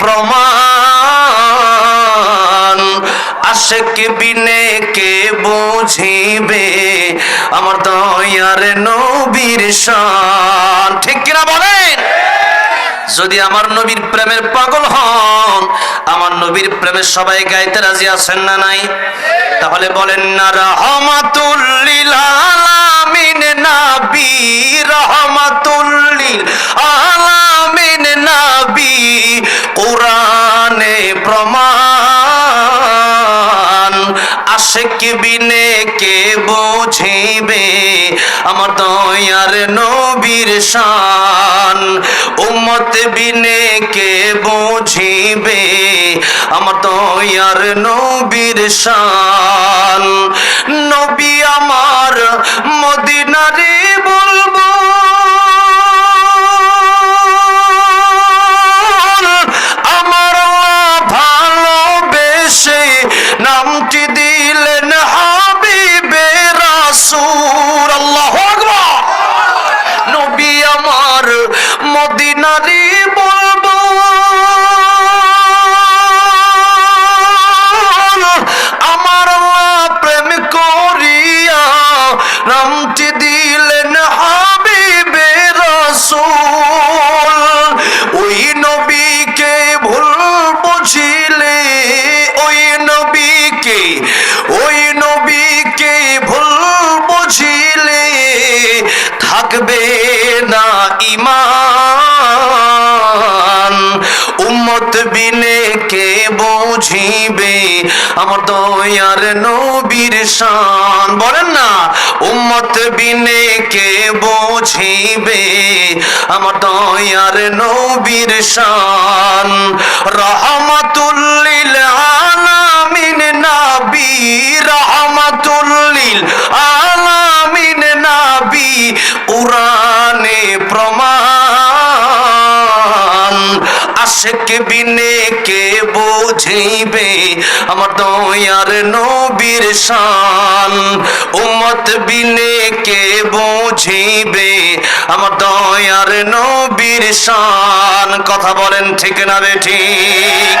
প্রমাণ। আশেক বিনে কে বুঝিবে? আমার দয়ার নবীর শান। ঠিক কিনা বলেন? যদি আমার নবীর প্রেমের পাগল হন, আমার নবীর প্রেমের সবাই গাইতে রাজি আছেন না নাই? তাহলে বলেন না রহমাতুল্লিলা আশেক বিনে কে বুঝিবে? আমার দয়ার নবীর শান। উম্মত বিনে কে বুঝিবে? আমার দয়ার নবীর শান। নবী আমার মদিনারে বলব। আমার ভালোবেসে নামটি মদিনারি বলব। আমার প্রেম করিয়া নামটি দিলেন হাবিবে রাসূল। ওই নবীকে ভুল বুঝিলে, ওই নবীকে ওই নবীকে ভুল বুঝিলে। থাকবে না ইমান বুঝিবে আমার দয়ার নবীর শান। বলেন না, উম্মত বিনে কে বুঝিবে আমার দয়ার নবীর শান। রহমাতুল্লিল আশেক বিনে কে বুঝিবে? আমার দয়ার নবীর শান। উম্মত বিনে কে বুঝিবে? আমার দয়ার নবীর শান। কথা বলেন ঠিক না রে ঠিক?